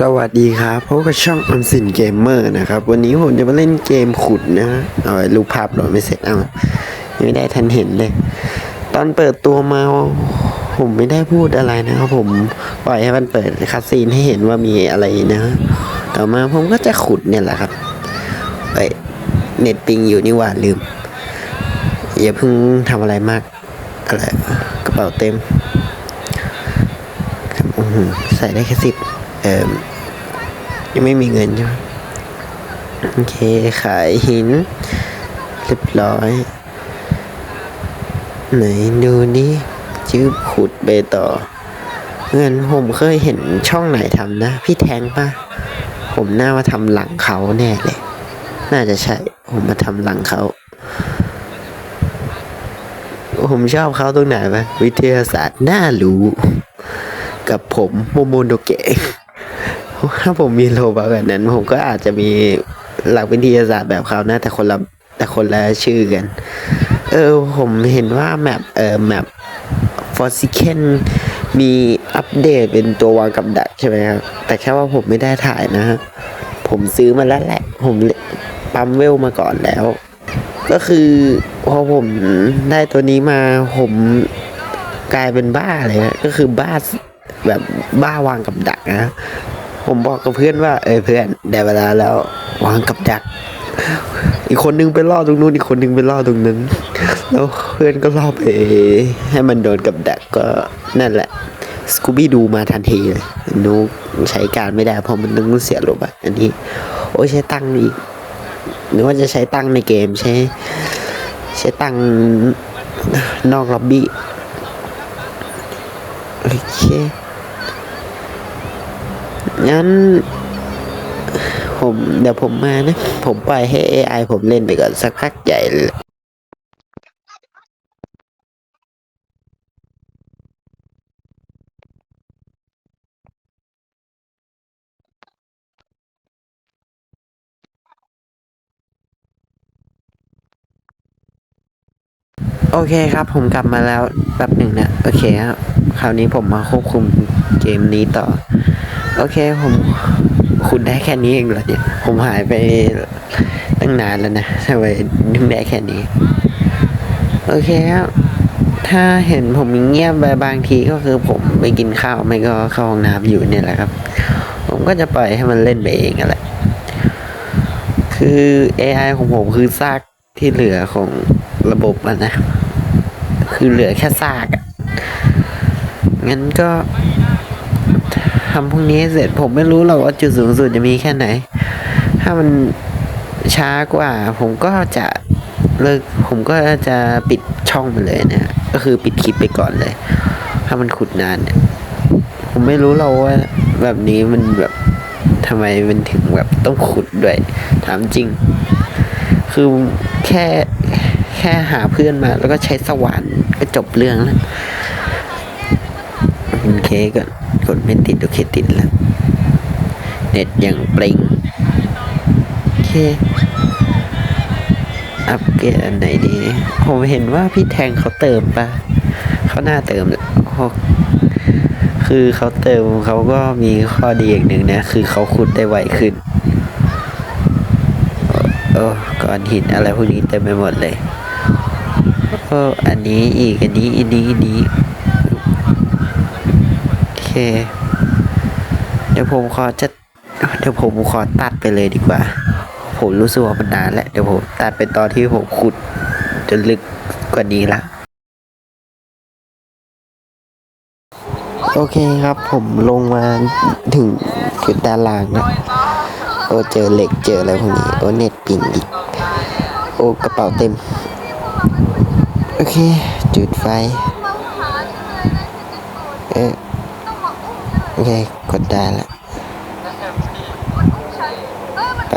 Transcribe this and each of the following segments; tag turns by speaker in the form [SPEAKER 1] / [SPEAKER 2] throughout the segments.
[SPEAKER 1] สวัสดีครับพบกับช่องอ m มสินเกมเมอร์นะครับ วันนี้ผมจะมาเล่นเกมขุดนะเอาไว้รูปภาพโหลดไม่เสร็จเอายังไม่ได้ทันเห็นเลย ตอนเปิดตัวมา ผมไม่ได้พูดอะไรนะครับ ผมปล่อยให้มันเปิดคัสซีนให้เห็นว่ามีอะไรนะ ต่อมาผมก็จะขุดเนี่ยแหละครับเอ้ยเน็ตปิงอยู่นี่หว่าลืม อย่าเพิ่งทำอะไรมากอะไร ระเป๋าเต็มครับอื้อหือใส่ได้แค่สิบเออยังไม่มีเงินใช่ไหมโอเค ขายหิน เรียบร้อย ไหนดูนี่จื้อขุดไปต่อ เงินผมเคยเห็นช่องไหนทำนะ พี่แทงปะผมน่ามาทำหลังเขาแน่เลย น่าจะใช่ ผมมาทำหลังเขา ผมชอบเขาตรงไหนปะวิทยาศาสตร์น่ารู้ กับผมโมโมโนเกะถ้าผมมีโลบาแบบนั้น ผมก็อาจจะมีหลักวิทยาศาสตร์แบบเขานะ แต่คนละแต่คนละชื่อกัน เออ ผมเห็นว่าแมปเออแมปฟอร์ซิเคนมีอัปเดตเป็นตัววางกับดักใช่ไหมครับ แต่แค่ว่าผมไม่ได้ถ่ายนะฮะผมซื้อมาแล้วแหละ ผมปั๊มเวลมาก่อนแล้ว ก็คือพอผมได้ตัวนี้มาผมกลายเป็นบ้าเลยฮะก็คือบ้าแบบบ้าวางกับดักนะ ผมบอกกับเพื่อนว่า เออเพื่อนได้เวลาแล้ววางกับดัก อีกคนนึงไปล่อตรงนู้นอีกคนนึงไปล่อตรงนั้น แล้วเพื่อนก็ล่อไปให้มันโดนกับดักก็นั่นแหละสกูบี้ดูมาทันทีเลยนูใช้การไม่ได้เพราะมันต้องเสียลบอะอันนี้ โอ้ใช้ตังค์อีก หรือว่าจะใช้ตังในเกมใช้ ใช้ตังนอกล็อบบี้โอเคงั้น ผมเดี๋ยวผมมานะ ผมปล่อยให้ AI ผมเล่นไปก่อนสักพักใหญ่เลย โอเคครับผมกลับมาแล้วแป๊บหนึ่งนะโอเคครับคราวนี้ผมมาควบคุมเกมนี้ต่อ โอเคผมคุณได้แค่นี้เองเหรอเนี่ยผมหายไปตั้งนานแล้วนะทำไมถึงได้แค่นี้ โอเคครับถ้าเห็นผมเงียบไปบางทีก็คือผมไปกินข้าวไม่ก็เข้าห้องน้ำอยู่เนี่ยแหละครับ ผมก็จะปล่อยให้มันเล่นไปเองอะแหละคือ AI ของผมคือซากที่เหลือของระบบอะนะ คือเหลือแค่ซากอะงั้นก็ทำพวกนี้เสร็จผมไม่รู้หรอกว่าจุดสูงสุดจะมีแค่ไหน ถ้ามันช้ากว่า ผมก็จะเลิกผมก็จะปิดช่องไปเลยเนะก็คือปิดคลิปไปก่อนเลย ถ้ามันขุดนานเนี่ยผมไม่รู้เราว่าแบบนี้มันแบบทำไมมันถึงแบบต้องขุดด้วย ถามจริง คือแค่ ค่หาเพื่อนมา แล้วก็ใช้สว่านก็จบเรื่องแล้วโอเคก่อนกดไม่ติดโอเคติดแล้ว เน็ตยังปริงโอเค อัปเกรดอันไหนดี ผมเห็นว่าพี่แทงเขาเติมปะเขาหน้าเติมโอ้คือเขาเติมเขาก็มีข้อดีอย่างหนึ่งนะ คือเขาขุดได้ไวขึ้นโอ้ก้อนหินอะไรพวกนี้เต็มไปหมดเลย โอ้อันนี้อีกอันนี้อันนี้อันนี้โอเค เดี๋ยวผมขอจะเดี๋ยวผมขอตัดไปเลยดีกว่า ผมรู้สึกว่ามันนานแล้วเดี๋ยวผมตัดไปตอนที่ผมขุดจนลึกกว่านี้ละโอเคครับผมลงมาถึงจุดด้านล่างนะโอ้เจอเหล็กเจออะไรพวกนี้โอ้เน็ตปิงอีกโอ้กระเป๋าเต็ม โอเค จุดไฟ เออโอเค กดได้ล้วไป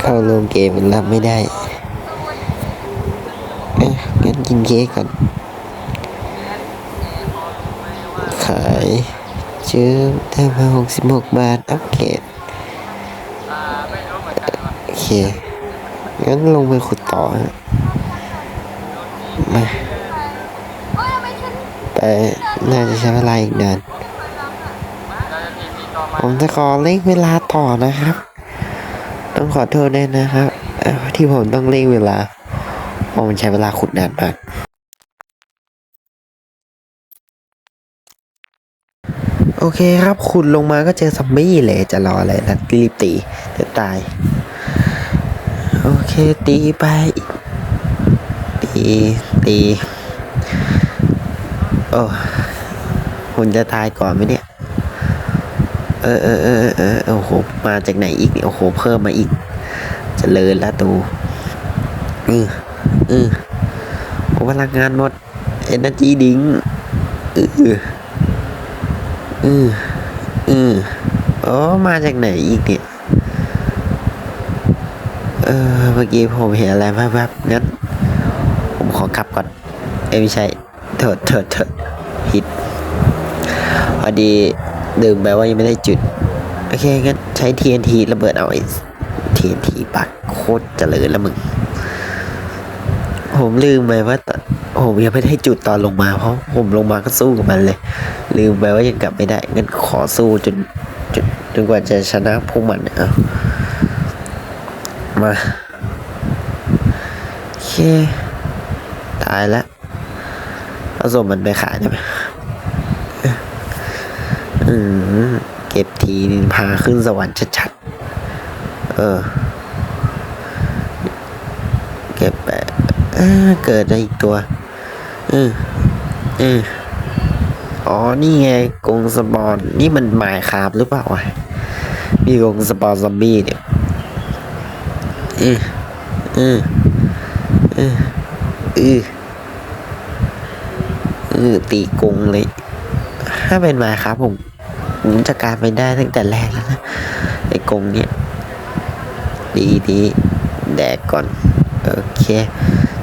[SPEAKER 1] เข้าลงเกมมันรับไม่ได้ เอ๊ะงั้นกินเค้กก่อน ขาย ชื่อได้มาหกสิบหกบาท อัปเกรด งั้นลงไปขุดต่อฮะมาแต่น่าจะใช้เวลาอีกนานผมจะขอเล่งเวลาต่อนะครับ ต้องขอโทษด้วยนะครับที่ผมต้องเล่งเวลาเพราะมันใช้เวลาขุดนานมากโอเคครับขุดลงมาก็เจอซอมบี้เลยจะรออะไรนะรีบตีเดี๋ยวตาย โอเค ตีไป ตี ตี โอ้คุณจะตายก่อนไหมเนี่ย เออเออเออเออโอ้โห มาจากไหนอีกเนี่ยโอ้โห เพิ่มมาอีกเจริญละตูเออเออโอ้พลังงานหมดเอเนจีดิ้งเออเออเออโอ้มาจากไหนอีกเนี่ย ออเมื่อกี้ผมเห็นอะไรแวบๆงั้น ผมขอกลับก่อน เอ้ไม่ใช่เถิดเถิดเถิดผิดพอดีดื่มไปว่ายังไม่ได้จุด โอเคงั้นใช้ TNT ระเบิดเอาไอ้ TNT ปักโคตรเจริญแล้วมึง ผมลืมไปว่าผมยังไม่ได้จุดตอนลงมาเพราะผมลงมาก็สู้กับมันเลย ลืมไปว่ายังกลับไม่ได้งั้นขอสู้จนจนจนกว่าจะชนะพวกมันเอา มา โอเค ตายแล้วเอาศพมันไปขายได้ไหมอืม เก็บทีนึงพาขึ้นสวรรค์ชัดๆ เออ เก็บไปเออเกิดได้อีกตัวออเอออ๋อ นี่ไงกรงสปอน นี่มันหมายคาบหรือเปล่าวะมีกรงสปอนซอมบี้เนี่ย ออเออเออเออเออตีกงเลย ถ้าเป็นมาครับผมผมจะการไปได้ตั้งแต่แรกแล้วนะไอ้กงเนี่ยดีดีแดกก่อน โอเค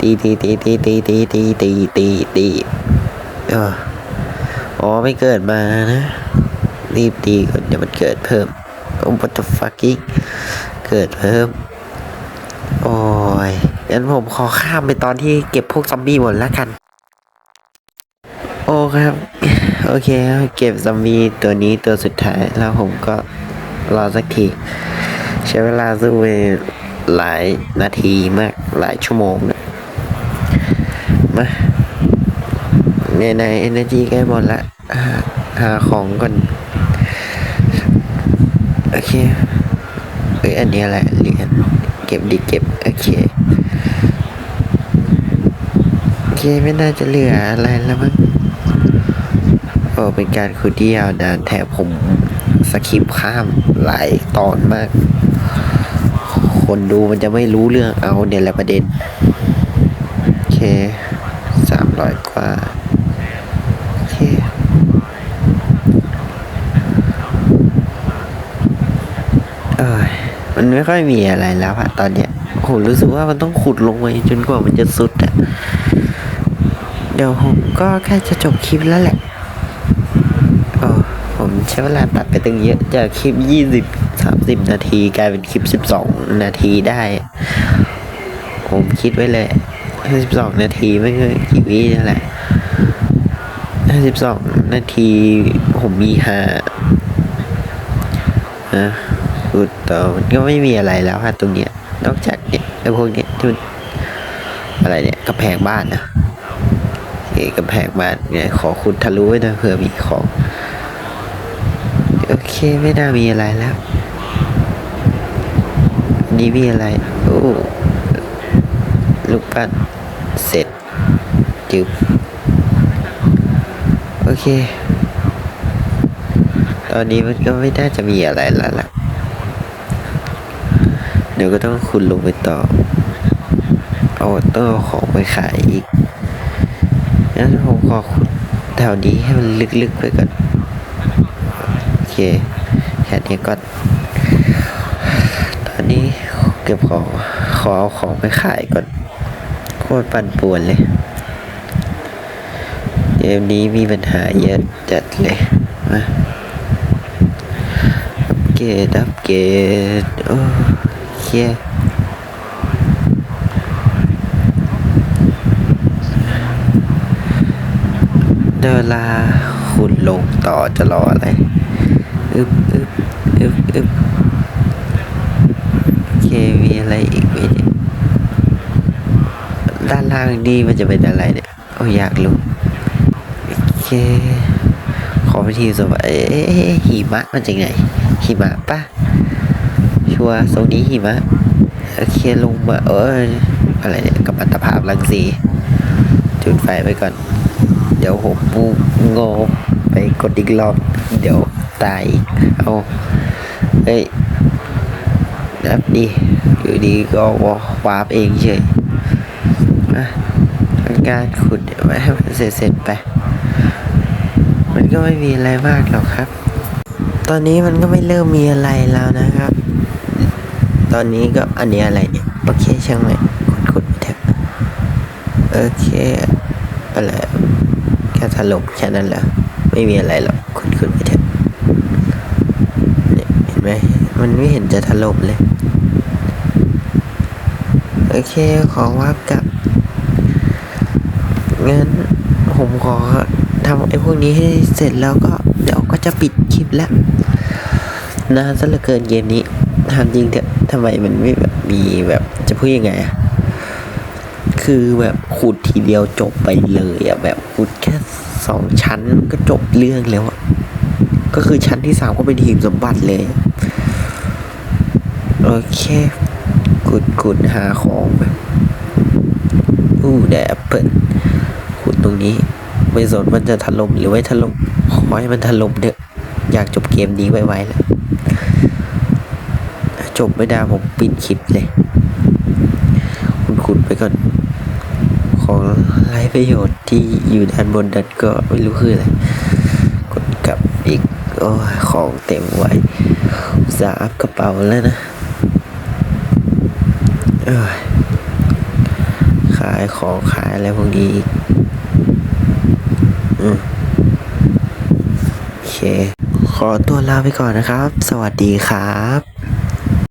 [SPEAKER 1] ตีตีตีตีตีตีตีตีตีตีเอออ๋อไม่เกิดมานะ รีบตีก่อนเดี๋ยวมันเกิดเพิ่มโอ้ what the fucking เกิดเพิ่ม โอ้ยงั้นผมขอข้ามไปตอนที่เก็บพวกซอมบี้หมดแล้วกัน โอ้ครับ โอเค เก็บซอมบี้ตัวนี้ตัวสุดท้ายแล้วผมก็รอสักที ใช้เวลาสู้ไปหลายนาทีมากหลายชั่วโมงนะมาในในเอเนจีใกล้หมดละหาของก่อนโอเคเอ้ยอันนี้อะไรเหรียญ ก็บดีเก็บโอเคโอเคไม่น่าจะเหลืออะไรแล้วมั้งโอ้เป็นการคุยที่ยาวนานแถมผมสคริปข้ามหลายตอนมาก คนดูมันจะไม่รู้เรื่องเอาเนี่ยแหละประเด็น โอเคสามร้อยกว่า โอเค เอ้ย มันไม่ค่อยมีอะไรแล้วอะตอนเนี้ยผมรู้สึกว่ามันต้องขุดลงไปจนกว่ามันจะสุดอะเดี๋ยวผมก็ใกล้จะจบคลิปแล้วแหละโอ้ผมใช้เวลาตัดไปตั้งเยอะจากคลิปยี่สิบสามสิบนาทีกลายเป็นคลิปสิบสองนาทีได้ ผมคิดไว้เลยสิบสองนาทีไม่เคยกี่วินั่นแหละสิบสองนาทีผมมีหานะ พูดต่อมันก็ไม่มีอะไรแล้วค่ะตรงเนี้ย นอกจากเนี่ยไอ้พวกเนี้ยที่มันอะไรเนี่ยกระแพงบ้านนะโอเคกำแพงบ้านเนี่ยขอคุณทะลุไว้หนะเผื่อมีของโอเคไม่น่ามีอะไรแล้ว นี่มีอะไรโอ้ลูกปั้นเสร็จจึบโอเค ตอนนี้มันก็ไม่น่าจะมีอะไรแล้วล่ะ ดี๋ยวก็ต้องคุณลงไปต่อ เอาต้องเอาของไปขายอีกงั้นผมขอขุดแถวนี้ให้มันลึกๆไปก่อน โอเค แค่นี้ก่อน ตอนนี้เก็บของ ขอเอาของไปขายก่อน โคตรปั่นป่วนเลย เกมนี้มีปัญหาเยอะจัดเลยมาอัปเกรดอัปเกรดโอ้ เคเดยวลาขุดลงต่อจะรออะไรอึบอึบอึบอึบโอเคมีอะไรอีกไหมเนี่ยด้านล่างนี่มันจะเป็นอะไรเนี่ยโอ้อยากรู้โอเคขอไปทีสบายเอ๊ะหิมะมันจากไหนหิมะปะ ชัวร์โซนี้หิมะโอเคลงมาเอออะไรเนี่ยกัมมัตภาพรังสีจุดไฟไว้ก่อน เดี๋ยวผมปูโงไปกดอีกรอบ เดี๋ยวตายเอาเฮ้ยนับดิอยู่ดีก็วาร์ปเองเฉยอะทำการขุดเดี๋ยวไว้ให้มันเสร็จๆไป มันก็ไม่มีอะไรมากหรอกครับ ตอนนี้มันก็ไม่เริ่มมีอะไรแล้วนะครับ ตอนนี้ก็อันนี้อะไรเนี่ย โอเคช่างไหมขุดๆไปเถอะโอเค อะไรแค่ถล่มแค่นั้นแหละไม่มีอะไรหรอกขุดไปเถอะเนี่ยเห็นไหมมันไม่เห็นจะถล่มเลย โอเค ขอว่ากับงั้นผมขอทำไอ้พวกนี้ให้เสร็จแล้วก็เดี๋ยวก็จะปิดคลิปแล้วนานซะเหลือเกินเกมนี้ทำจริงเถอะ ทำไมมันไม่แบบมีแบบจะพูดยังไงอะคือแบบขุดทีเดียวจบไปเลยอะแบบขุดแค่สองชั้นก็จบเรื่องแล้วอะก็คือชั้นที่สามก็เป็นทีมสมบัติเลย โอเคขุดขุดหาของแบบอู้แดแอปเปิลขุดตรงนี้ ไม่สนมันจะถล่มหรือไม่ถล่มขอให้มันถล่มเถอะอยากจบเกมนี้ไวๆแล้ว จบไม่ได้ผมปิดคลิปเลย คุณขุดไปก่อน ของไรประโยชน์ที่อยู่ด้านบนนั้นก็ไม่รู้คืออะไร กดกลับอีก โอ้ของเต็มไว้สาอัพกระเป๋าแล้วนะเอ้ยขายของขายอะไรพวกนี้อีกอืมโอเค ขอตัวลาไปก่อนนะครับ สวัสดีครับ